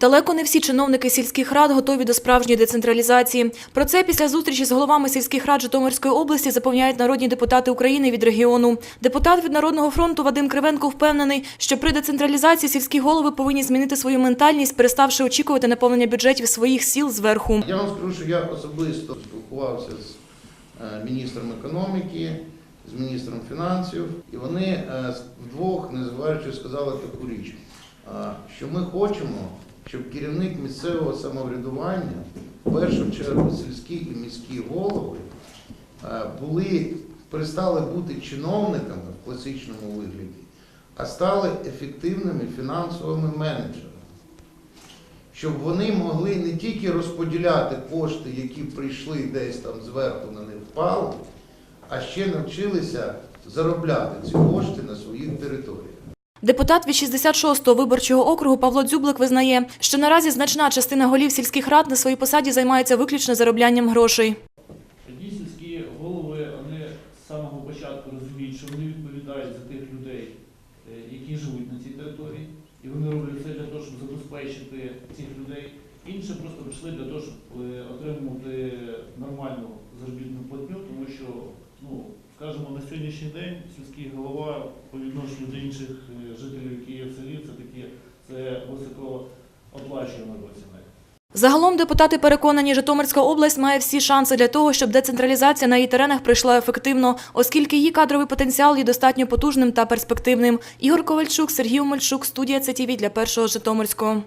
Далеко не всі чиновники сільських рад готові до справжньої децентралізації. Про це після зустрічі з головами сільських рад Житомирської області запевняють народні депутати України від регіону. Депутат від Народного фронту Вадим Кривенко впевнений, що при децентралізації сільські голови повинні змінити свою ментальність, переставши очікувати наповнення бюджетів своїх сіл зверху. Я вам скажу, що я особисто спілкувався з е, міністром економіки, з міністром фінансів, і вони е, вдвох, незважаючи, сказали таку річ, е, що ми хочемо, щоб керівник місцевого самоврядування, в першу чергу сільські і міські голови, е, були, перестали бути чиновниками в класичному вигляді, а стали ефективними фінансовими менеджерами щоб вони могли не тільки розподіляти кошти, які прийшли десь там зверху на них впали, а ще навчилися заробляти ці кошти на своїх територіях. Депутат від 66-го виборчого округу Павло Дзюблик визнає, що наразі значна частина голів сільських рад на своїй посаді займається виключно зароблянням грошей. Тоді сільські голови вони з самого початку розуміють, що вони відповідають за тих людей, е, які живуть на цій території, і вони роблять все для того, щоб забезпечити цих людей. Інші просто прийшли для того, щоб е, отримувати нормальну заробітну платню, тому що, ну, скажімо, на сьогоднішній день сільський голова по відношенню до інших е, жителів, які є в селі, це такі це високооплачуваний працівник. Загалом депутати переконані, Житомирська область має всі шанси для того, щоб децентралізація на її теренах пройшла ефективно, оскільки її кадровий потенціал є достатньо потужним та перспективним. Ігор Ковальчук, Сергій Омельчук, студія ЦТВ для першого Житомирського.